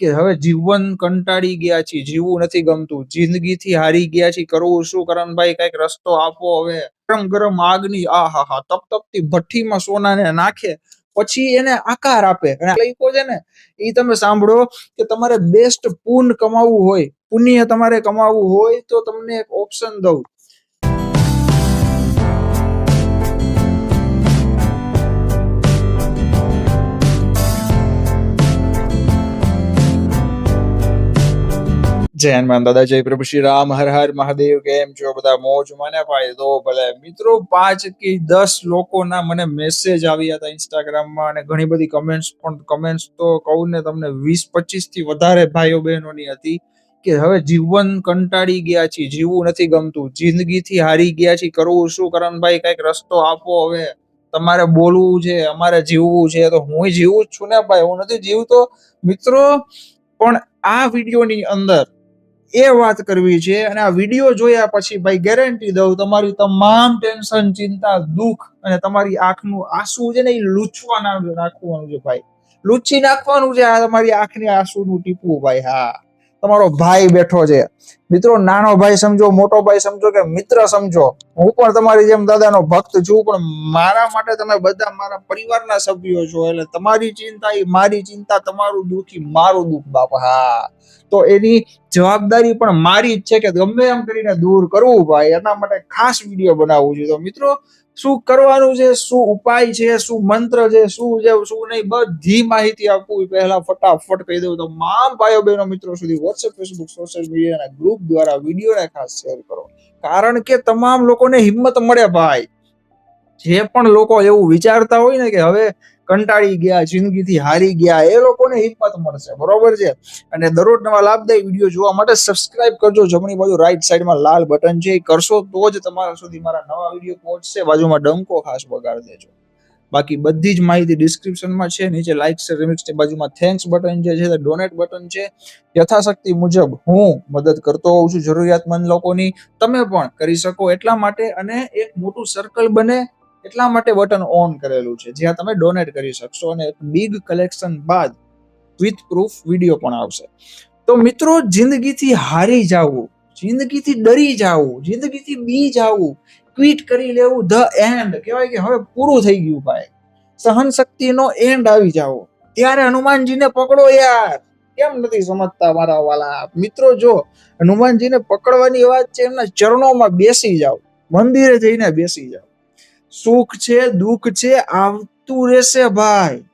કે હવે જીવન કંટાળી ગયા છીએ, જીવવું નથી ગમતું, જિંદગીથી હારી ગયા છીએ, કરવું શું કરણભાઈ કંઈક રસ્તો આપો હવે. ગરમ ગરમ આગની આ હા હા તપ તપતી ભઠ્ઠીમાં સોનાને નાખે, પછી એને આકાર આપે. અને લઈકો છે ને એ તમે સાંભળો કે તમારે બેસ્ટ પુન કમાવવું હોય, પુણ્ય તમારે કમાવવું હોય તો તમને એક ઓપ્શન દઉં. જય હનુમાન દાદા, જય પ્રભુ શ્રી રામ, હર હર મહાદેવ, કેમ છો? બધા મોજ મને ભાઈ તો ભલે. મિત્રો, પાંચ કે દસ લોકોના મને મેસેજ આવ્યા હતા ઇન્સ્ટાગ્રામમાં અને ઘણી બધી કમેન્ટ્સ પણ કમેન્ટ્સ તો કહું ને તમને, વીસ પચીસથી વધારે ભાઈઓ બહેનોની હતી કે હવે જીવન કંટાળી ગયા છીએ, જીવવું નથી ગમતું. જિંદગીથી હારી ગયા છીએ, કરવું શું? કરણભાઈ, કંઈક રસ્તો આપો હવે. તમારે બોલવું છે, અમારે જીવવું છે, તો હું જીવું જ છું ને ભાઈ. હું નથી જીવતો. મિત્રો, પણ આ વિડીયોની અંદર એ વાત કરવી છે અને આ વીડિયો જોયા પછી ભાઈ ગેરંટી દઉં, તમારી તમામ ટેન્શન ચિંતા, દુઃખ અને તમારી આંખનું આંસુ છે ને એ લૂછવા ના નાખવાનું છે ભાઈ. લૂછી નાખવાનું છે આ તમારી આંખની આંસુનું ટીપું ભાઈ, હા. તમારો ભાઈ બેઠો છે. મિત્રો, નાનો ભાઈ સમજો, મોટો ભાઈ સમજો કે મિત્ર સમજો. હું પણ તમારી જેમ દાદાનો ભક્ત છું, પણ મારા માટે તમે બધા મારા પરિવારના સભ્યો છો. એટલે તમારી ચિંતા એ મારી ચિંતા, તમારું દુઃખ મારું દુઃખ, બાપા. હા. તો એની જવાબદારી પણ મારી જ છે કે ગમે એમ કરીને દૂર કરવું ભાઈ. એના માટે ખાસ વીડિયો બનાવવું છે તો મિત્રો શું કરવાનું છે, શું ઉપાય છે, શું મંત્ર છે, શું છે, શું નહીં, બધી માહિતી આપું. પહેલા ફટાફટ કહી દઉં તો તમામ ભાઈઓ બહેનો મિત્રો સુધી વોટ્સએપ ફેસબુક સોશિયલ મીડિયાના ગ્રુપ દ્વારા વિડીયોને ખાસ શેર કરો. કારણ કે તમામ લોકોને હિંમત મળે ભાઈ. જે પણ લોકો એવું વિચારતા હોય ને કે હવે કંટાળી ગયા, જિંદગીથી હારી ગયા, એ લોકોને હિંમત મળશે, બરોબર છે? અને દરરોજ નવા લાભદાયી વીડિયો જોવા માટે સબસ્ક્રાઇબ કરજો, જમણી બાજુ રાઈટ સાઈડમાં લાલ બટન છે, એ કરશો તો જ તમારા સુધી મારા નવા વીડિયો પહોંચશે, બાજુમાં ડંકો ખાસ વગાડી દેજો. બાકી બધી જ માહિતી ડિસ્ક્રિપ્શનમાં છે, નીચે લાઇક શેર રિમિક્સની બાજુમાં થેન્ક્સ બટન જે છે ડોનેટ બટન છે. યથાશક્તિ મુજબ હું મદદ કરતો હોઉં છું જરૂરિયાતમંદ લોકોની, તમે પણ કરી શકો એટલા માટે અને એક મોટું સર્કલ બને એટલા માટે બટન ઓન કરેલું છે. જ્યાં તમે ડોનેટ કરી શકશો અને બિગ કલેક્શન બાદ વિથ પ્રૂફ વીડિયો પણ આવશે. તો મિત્રો, જિંદગીથી હારી જાવું, જિંદગીથી ડરી જાવું, જિંદગીથી બી જાવું ક્વિટ કરી લેવું ધ એન્ડ કહેવાય કે હવે પૂરું થઈ ગયું ભાઈ. સહન શક્તિનો એન્ડ આવી જાવ ત્યારે હનુમાનજીને પકડો યાર. કેમ નથી સમજતા મારા વાલા મિત્રો, જો હનુમાનજીને પકડવાની વાત છે, એમના ચરણોમાં બેસી જાઓ. મંદિરે જઈને બેસી જાઓ. સુખ છે, દુઃખ છે, આવતું રહેશે ભાઈ.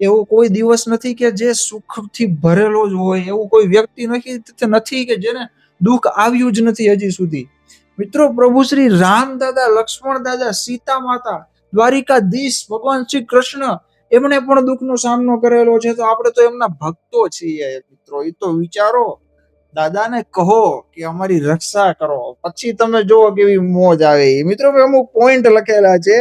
એવો કોઈ દિવસ નથી કે જે સુખથી ભરેલો જ હોય. એવું કોઈ વ્યક્તિ નથી નથી કે જેને દુઃખ આવ્યું જ નથી હજી સુધી. મિત્રો, પ્રભુ શ્રી રામ દાદા, લક્ષ્મણ દાદા, સીતા માતા, દ્વારિકાધીશ, ભગવાન શ્રી કૃષ્ણ, એમણે પણ દુઃખનો સામનો કરેલો છે. તો આપણે તો એમના ભક્તો છીએ મિત્રો. એ તો વિચારો. દાદાને કહો કે અમારી રક્ષા કરો. પછી તમે જુઓ કેવી મોજ આવે. મિત્રો અમુક પોઈન્ટ લખેલા છે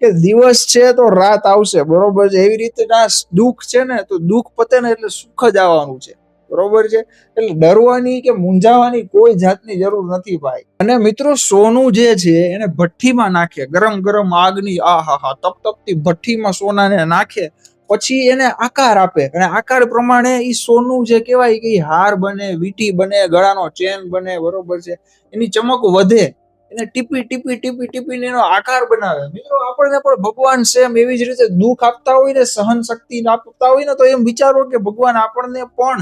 કે દિવસ છે તો રાત આવશે. બરોબર છે? એવી રીતે દુઃખ છે ને, તો દુઃખ પતે ને એટલે સુખ જ આવવાનું છે. બરોબર છે? એટલે ડરવાની કે મૂંઝાવાની કોઈ જાતની જરૂર નથી ભાઈ. અને મિત્રો, સોનું જે છે એને ભઠ્ઠીમાં નાખે. ગરમ ગરમ આગની આ હા હા તપ તપતી ભઠ્ઠીમાં સોનાને નાખે. પછી એને આકાર આપે. અને આકાર પ્રમાણે એ સોનું જે કહેવાય કે હાર બને, વીટી બને, ગળાનો ચેન બને, બરોબર છે. એની ચમક વધે. એને ટીપી ટીપી ટીપી, ટીપીને એનો આકાર બનાવે. મિત્રો, આપણને પણ ભગવાન સેમ એવી જ રીતે દુઃખ આપતા હોય ને, સહન શક્તિ આપતા હોય ને, તો એમ વિચારો કે ભગવાન આપણને પણ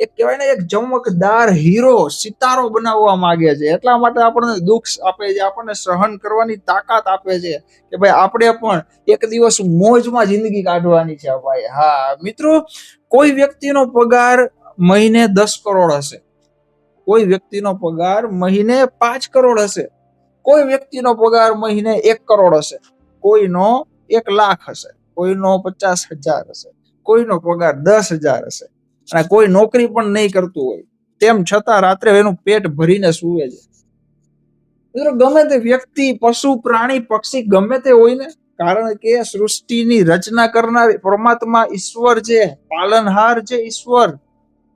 એક કહેવાય ને, એક ચમકદાર હીરો સિતારો બનાવવા માંગે છે. એટલા માટે આપણને દુઃખ આપે છે, આપણને સહન કરવાની તાકાત આપે છે કે ભાઈ, આપણે પણ એક દિવસ મોજમાં જિંદગી કાઢવાની છે ભાઈ. હા, મિત્રો, કોઈ વ્યક્તિનો પગાર મહિને દસ કરોડ હશે. કોઈ વ્યક્તિનો પગાર મહિને પાંચ કરોડ હશે. કોઈ વ્યક્તિનો પગાર મહિને એક કરોડ હશે. કોઈનો એક લાખ હશે. કોઈનો પચાસ હજાર હશે. કોઈનો પગાર દસ હજાર હશે. અને કોઈ નોકરી પણ નહીં કરતું હોય. તેમ છતાં રાત્રે એનું પેટ ભરીને સૂવે છે. મિત્રો, ગમે તે વ્યક્તિ, પશુ, પ્રાણી, પક્ષી ગમે તે હોય ને, કારણ કે સૃષ્ટિની રચના કરનાર પરમાત્મા ઈશ્વર છે, પાલનહાર છે ઈશ્વર.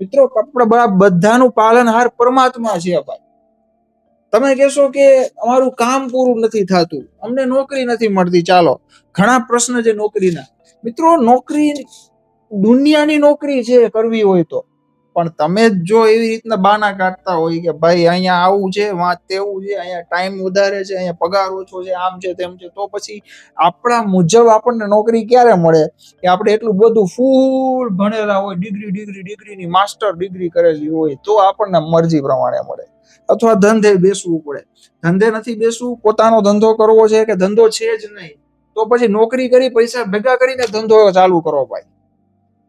મિત્રો, આપણે બધાનું પાલનહાર પરમાત્મા છે ભાઈ. તમે કહેશો કે અમારું કામ પૂરું નથી થતું. અમને નોકરી નથી મળતી. ચાલો, ઘણા પ્રશ્ન છે નોકરીના. મિત્રો, નોકરી દુનિયાની નોકરી છે કરવી હોય તો. પણ તમે જ જો એવી રીતના બાના કાઢતા હોય કે ભાઈ અહીંયા આવું છે વાં તેવું છે, અહીંયા ટાઈમ વધારે છે, અહીંયા પગાર ઓછો છે, આમ છે, તેમ છે, તો પછી આપણા મુજબ આપણને નોકરી ક્યારે મળે? કે આપણે એટલું બધું ફૂલ ભણેલા હોય, ડિગ્રી ડિગ્રી, ડિગ્રીની માસ્ટર ડિગ્રી કરેલી હોય, તો આપણને મરજી પ્રમાણે મળે. અથવા ધંધે બેસવું પડે. ધંધે નથી બેસવું, પોતાનો ધંધો કરવો છે કે ધંધો છે જ નહીં. તો પછી નોકરી કરી, પૈસા ભેગા કરીને ધંધો ચાલુ કરો ભાઈ.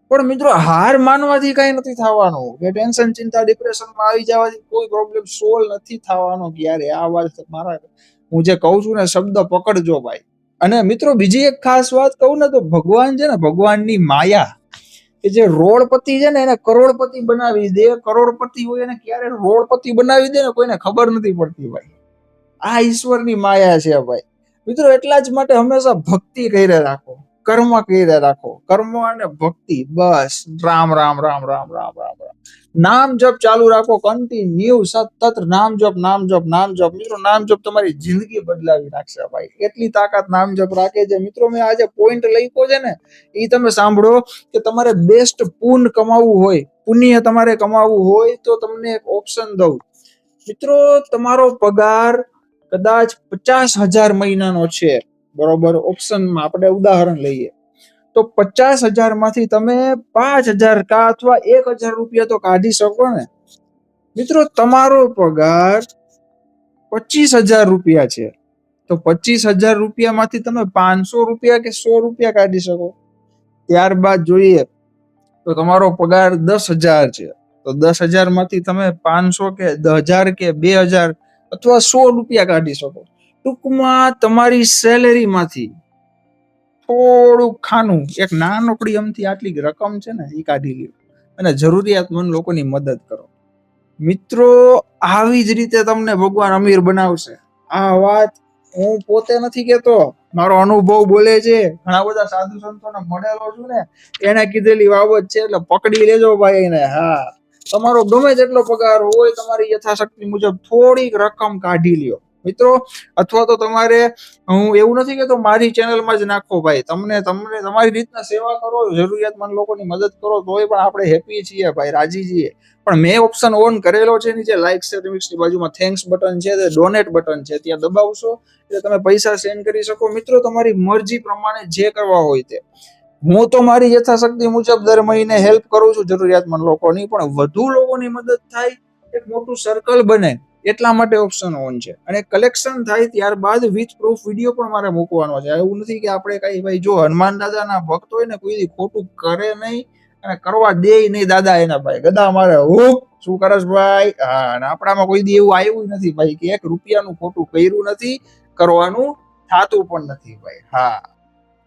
પણ મિત્રો, હાર માનવાથી કઈ નથી થવાનું. કે ટેન્શન ચિંતા ડિપ્રેશનમાં આવી જવાથી કોઈ પ્રોબ્લેમ સોલ્વ નથી થવાનો ક્યારે. આ વાત મારા, હું જે કહું છું ને, શબ્દ પકડજો ભાઈ. અને મિત્રો, બીજી એક ખાસ વાત કહું ને, તો ભગવાન છે ને, ભગવાનની માયા. કે જે રોડપતિ છે ને, એને કરોડપતિ બનાવી દે. કરોડપતિ હોય એને ક્યારે રોડપતિ બનાવી દે ને, કોઈને ખબર નથી પડતી ભાઈ. આ ઈશ્વરની માયા છે ભાઈ. મિત્રો, એટલા જ માટે હંમેશા ભક્તિ કરી રાખો. કર્મ કરી રાખો. કર્મ અને ભક્તિ, બસ. રામ રામ રામ રામ રામ રામ રામ. નામ જપ ચાલુ રાખો કન્ટિન્યુ સતત નામ જપ નામ જપ નામ જપ. મિત્રો, નામ જપ તમારી જિંદગી બદલાવી નાખશે ભાઈ. એટલી તાકાત નામ જપ રાખે છે. મિત્રો, મેં આજે પોઈન્ટ લખ્યો છે ને, એ તમે સાંભળો કે તમારે બેસ્ટ પુન કમાવવું હોય, પુણ્ય તમારે કમાવવું હોય, તો તમને એક ઓપ્શન દઉં. મિત્રો, તમારો પગાર કદાચ પચાસ હજાર મહિનાનો છે. બરોબર ઓપ્શનમાં આપણે ઉદાહરણ લઈએ. તો પચાસ હજારમાંથી તમે પાંચ હજાર કા અથવા એક હજાર રૂપિયા તો કાઢી શકો ને. મિત્રો, તમારો પગાર પચીસ હજાર રૂપિયા છે. તો પચીસ હજાર રૂપિયામાંથી તમે પાંચસો રૂપિયા કે સો રૂપિયા કાઢી શકો. ત્યારબાદ જોઈએ તો તમારો પગાર દસ હજાર છે. તો દસ હજારમાંથી તમે પાંચસો કે હજાર કે બે હજાર અથવા સો રૂપિયા કાઢી શકો. ટૂંકમાં તમારી સેલેરીમાંથી થોડુંક ખાનું, એક નાનકડી અમથી આટલી રકમ છે ને એ કાઢી લ્યો. અને જરૂરિયાતમંદ લોકોની મદદ કરો. મિત્રો, આવી જ રીતે તમને ભગવાન અમીર બનાવશે. આ વાત હું પોતે નથી કેતો મારો અનુભવ બોલે છે. ઘણા બધા સાધુ સંતોને મળેલો છું ને, એને કીધેલી બાબત છે, એટલે પકડી લેજો ભાઈ એને. હા. તમારો ગમે તેટલો પગાર હોય, તમારી યથાશક્તિ મુજબ થોડીક રકમ કાઢી લ્યો. મિત્રો, અથવા તો તમારે, હું એવું નથી કેતો મારી ચેનલમાં જ નાખો ભાઈ. તમને તમને તમારી રીતના સેવા કરો, જરૂરિયાતમંદ લોકોની મદદ કરો, તોય પણ આપણે હેપી છીએ ભાઈ, રાજી છીએ. પણ મેં ઓપ્શન ઓન કરેલો છે નીચે લાઇક છે ની બાજુમાં થેન્ક્સ બટન છે તે ડોનેટ બટન છે, ત્યાં દબાવશો, એટલે તમે પૈસા સેન્ડ કરી શકો. મિત્રો, તમારી મરજી પ્રમાણે જે કરવા હોય તે. હું તો મારી યથાશક્તિ મુજબ દર મહિને હેલ્પ કરું છું જરૂરિયાતમંદ લોકોની, પણ વધુ લોકોની મદદ થાય એક મોટું સર્કલ બને. એટલા માટે ઓપ્શન ઓન છે. અને કલેક્શન થાય ત્યારબાદ વિથ પ્રૂફ વીડિયો પણ મારે મૂકવાનો છે. એવું નથી કે આપણે કઈ ભાઈ જો હનુમાન દાદાના ભક્ત હોય ને કોઈ ખોટું કરે નહીં અને કરવા દે નહીં દાદા એના ભાઈ. ગદા મારે હુક શું કરસ ભાઈ? હા, અને આપણામાં કોઈ દી એવું આવ્યું નથી ભાઈ કે એક રૂપિયાનું ખોટું કર્યું નથી, કરવાનું થાતું પણ નથી ભાઈ. હા.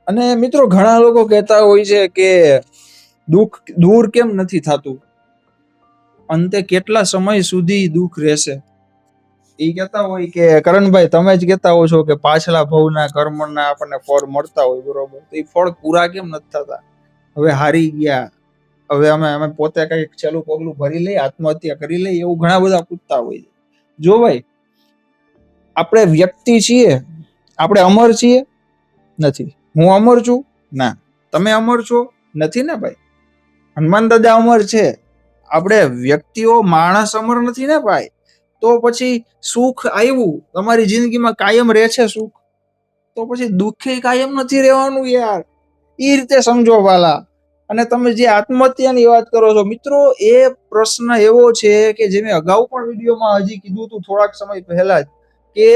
અને મિત્રો ઘણા લોકો કહેતા હોય છે કે દુઃખ દૂર કેમ નથી થતું? અંતે કેટલા સમય સુધી દુઃખ રહેશે? એ કહેતા હોય કે, કરણભાઈ, તમે જ કહેતા હો છો કે પાછલા ભવના કર્મના આપણને ફળ મળતા હોય બરોબર. તો એ ફળ પૂરા કેમ નથી થતા? હવે હારી ગયા. હવે અમે અમે પોતે કંઈક છેલ્લું પગલું ભરી લઈએ, આત્મહત્યા કરી લઈએ, એવું ઘણા બધા પૂછતા હોય છે. જો ભાઈ, આપણે વ્યક્તિ છીએ, આપણે અમર છીએ, નથી. હું અમર છું? ના. તમે અમર છો? નથી ને ભાઈ? હનુમાન દાદા અમર છે. આપણે વ્યક્તિઓ, માણસ અમર નથી ને ભાઈ? તો પછી સુખ આવ્યું. તમારી જિંદગીમાં કાયમ રહે છે સુખ. તો પછી દુઃખે કાયમ નથી રહેવાનું યાર. એ રીતે સમજો વાલા. અને તમે જે આત્મહત્યાની વાત કરો છો, મિત્રો, એ પ્રશ્ન એવો છે કે જે મેં અગાઉ પણ વિડીયોમાં હજી કીધું હતું થોડાક સમય પહેલા જ કે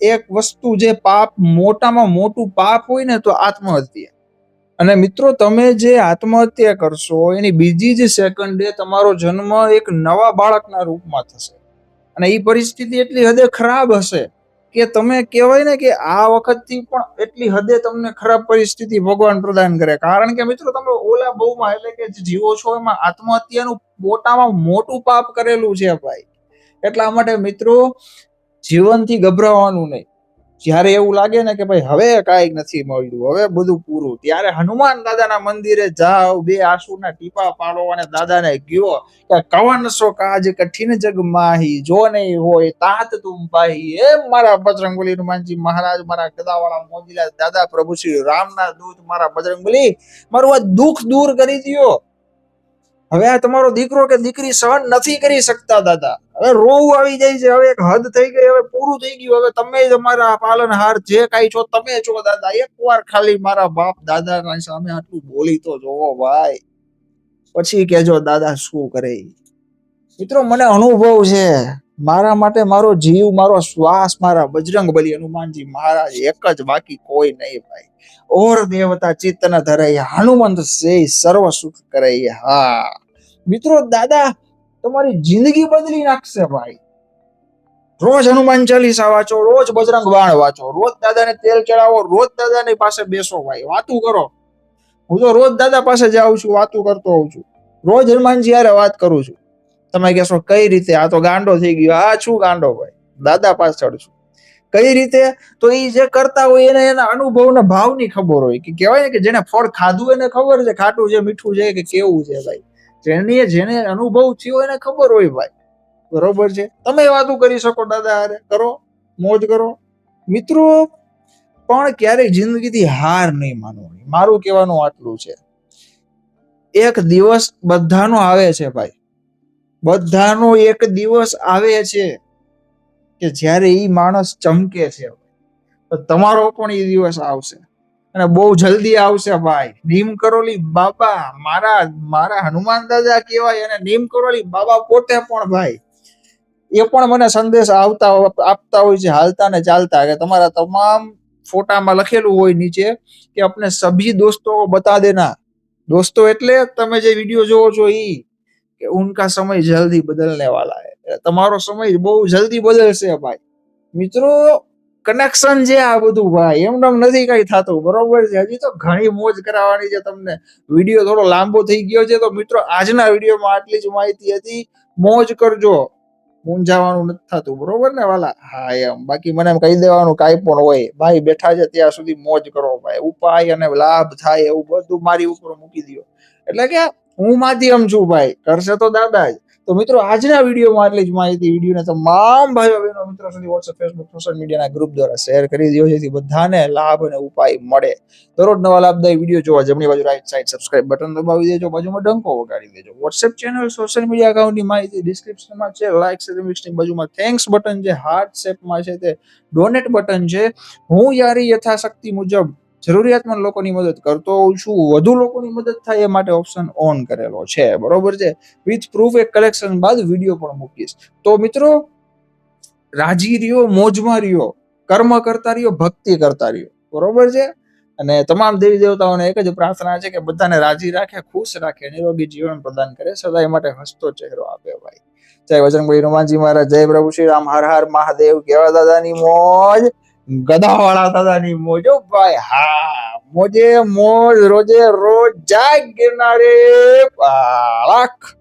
એક વસ્તુ જે પાપ, મોટામાં મોટું પાપ હોય ને તો આત્મહત્યા. અને મિત્રો, તમે જે આત્મહત્યા કરશો, એની બીજી જ સેકન્ડે તમારો જન્મ એક નવા બાળકના રૂપમાં થશે. અને એ પરિસ્થિતિ એટલી હદે ખરાબ હશે કે તમે કહેવાય ને કે આ વખતથી પણ એટલી હદે તમને ખરાબ પરિસ્થિતિ ભગવાન પ્રદાન કરે. કારણ કે મિત્રો, તમે ઓલા બહુમાં, એટલે કે જીવો છો, એમાં આત્મહત્યાનું મોટામાં મોટું પાપ કરેલું છે ભાઈ. એટલા માટે મિત્રો, જીવનથી ગભરાવાનું નહીં. જ્યારે એવું લાગે ને કે ભાઈ હવે કઈ નથી મળ્યું, હવે બધું પૂરું. ત્યારે હનુમાન દાદાના મંદિરે જાઓ, બે આંસુના ટીપા પાડો અને દાદાને ગયો કે કવન સો કાજ કઠિન જગ માહી, જો નહીં હોય તાત તુમ પાહી. એમ મારા બજરંગબલી હનુમાનજી મહારાજ, મારા ગદાવાળા મોજીલા દાદા, પ્રભુ શ્રી રામના દૂત, મારા બજરંગબલી, મારું આ દુઃખ દૂર કરી દયો. હવે આ તમારો દીકરો કે દીકરી સહન નથી કરી શકતા દાદા. હવે રોવું આવી જાય છે. હવે એક હદ થઈ ગઈ, હવે પૂરું થઈ ગયું. હવે તમે જ અમારા પાલનહાર જે કાઈ છો, તમે છો દાદા. એકવાર ખાલી મારા બાપ દાદાના સામે આટલું બોલી તો જોવો ભાઈ. પછી કેજો દાદા, શું કરે? મિત્રો, મને અનુભવ છે, મારા માટે મારો જીવ, મારો શ્વાસ, મારા બજરંગ બલી હનુમાનજી મહારાજ એક જ બાકી કોઈ નહીં ભાઈ. ઓર દેવતા ચિત્ત ન ધરાય હનુમંત સે સર્વ સુખ કરે હા. મિત્રો, દાદા તમારી જિંદગી બદલી નાખશે ભાઈ. રોજ હનુમાન ચાલીસા વાંચો, રોજ બજરંગ બાણ વાંચો, રોજ દાદાને તેલ ચડાવો, રોજ દાદાની પાસે બેસો ભાઈ, વાતું કરો. હું તો રોજ દાદા પાસે જાઉં છું, વાતું કરતો હોઉં છું. રોજ હનુમાનજી યારે વાત કરું છું. તમે કહેશો, કઈ રીતે? આ તો ગાંડો થઈ ગયો. આ શું ગાંડો ભાઈ, દાદા પાછળ છું. કઈ રીતે? તો એ જે કરતા હોય એને એના અનુભવના ભાવની ખબર હોય, કે કહેવાય ને કે જેને ફળ ખાધું એને ખબર છે, ખાટું છે મીઠું છે કે કેવું છે ભાઈ. જેની જેને અનુભવ થયો એને ખબર હોય ભાઈ. બરોબર છે? તમે વાતો કરી શકો દાદા અરે કરો. મોજ કરો. મિત્રો, પણ ક્યારેય જિંદગીથી હાર નહીં માનવાની. મારું કહેવાનું આટલું છે. એક દિવસ બધાનો આવે છે ભાઈ. બધાનો એક દિવસ આવે છે કે જ્યારે એ માણસ ચમકે છે. તો તમારો પણ એ દિવસ આવશે. અને બહુ જલ્દી આવશે ભાઈ. નીમ કરોલી બાબા, મારા મારા હનુમાન દાદા કહેવાય અને નીમ કરોલી બાબા પોતે પણ ભાઈ, એ પણ મને સંદેશ આવતા આપતા હોય છે, હાલતા ને ચાલતા. કે તમારા તમામ ફોટામાં લખેલું હોય નીચે કે આપણે સભી દોસ્તો બતા દેના. દોસ્તો એટલે તમે જે વીડિયો જોવો છો એ કે ઉનકા સમય જલ્દી બદલને વાલા હે. તમારો સમય બહુ જલ્દી બદલશે ભાઈ. મિત્રો કનેક્શન છે આ બધું ભાઈ એમને નથી કઈ થતું, બરોબર છે? હજી તો ઘણી મોજ કરાવવાની છે તમને. વીડિયો થોડો લાંબો થઈ ગયો છે, તો મિત્રો આજના વિડીયોમાં આટલી જ માહિતી હતી. મોજ કરજો. મૂંઝાવાનું નથી થતું, બરોબર ને વાલા? હા, એમ. બાકી મને એમ કહી દેવાનું કાંઈ પણ હોય. ભાઈ બેઠા છે ત્યાં સુધી મોજ કરો ભાઈ. ઉપાય અને લાભ થાય એવું બધું મારી ઉપર મૂકી દો એટલે કે હું માધ્યમ છું ભાઈ. કરશે તો દાદા જ. તો મિત્રો, આજના વિડીયોમાં આટલી જ માહિતી. વિડીયોને તમામ ભાઈઓ, બહેનો, મિત્રો સુધી વોટ્સએપ ફેસબુક સોશિયલ મીડિયાના ગ્રુપ દ્વારા શેર કરી દો જેથી બધાને લાભ અને ઉપાય મળે. દરરોજ નવા લાભદાયી વીડિયો જોવા જમણી બાજુ રાઈટ સાઈડ સબસ્ક્રાઇબ બટન દબાવી દેજો. બાજુમાં ડંકો વગાડી દેજો. વોટ્સએપ ચેનલ સોશિયલ મીડિયા એકાઉન્ટની માહિતી ડિસ્ક્રિપ્શનમાં છે. છે મિક્સની બાજુમાં થેન્ક્સ બટન છે હાર્ટ શેપમાં છે તે ડોનેટ બટન છે. હું યારી યથાશક્તિ મુજબ જરૂરિયાતમંદ લોકોની મદદ કરતો હોઉં છું, વધુ લોકોની મદદ થાય એ માટે ઓપ્શન ઓન કરેલો છે. બરોબર છે? વિથ પ્રૂફ એક કલેક્શન બાદ વીડિયો પણ મૂકીશ. તો મિત્રો રાજી રહ્યો મોજમાં રહ્યો કર્મ કરતા રહ્યો ભક્તિ કરતા રહ્યો બરોબર છે? અને તમામ દેવી દેવતાઓને એક જ પ્રાર્થના છે કે બધાને રાજી રાખે, ખુશ રાખે, નિરોગી જીવન પ્રદાન કરે. સદાય માટે હસતો ચહેરો આપે ભાઈ. જય વજરંગભાઈ હનુમાનજી મહારાજ, જય પ્રભુ શ્રી રામ. હર હર મહાદેવ. કેવા દાદાની મોજ? ગધાવાળા દાદાની મોજ ભાઈ હા મોજે મોજ રોજે રોજ જાય ગિરનારે પાળખ.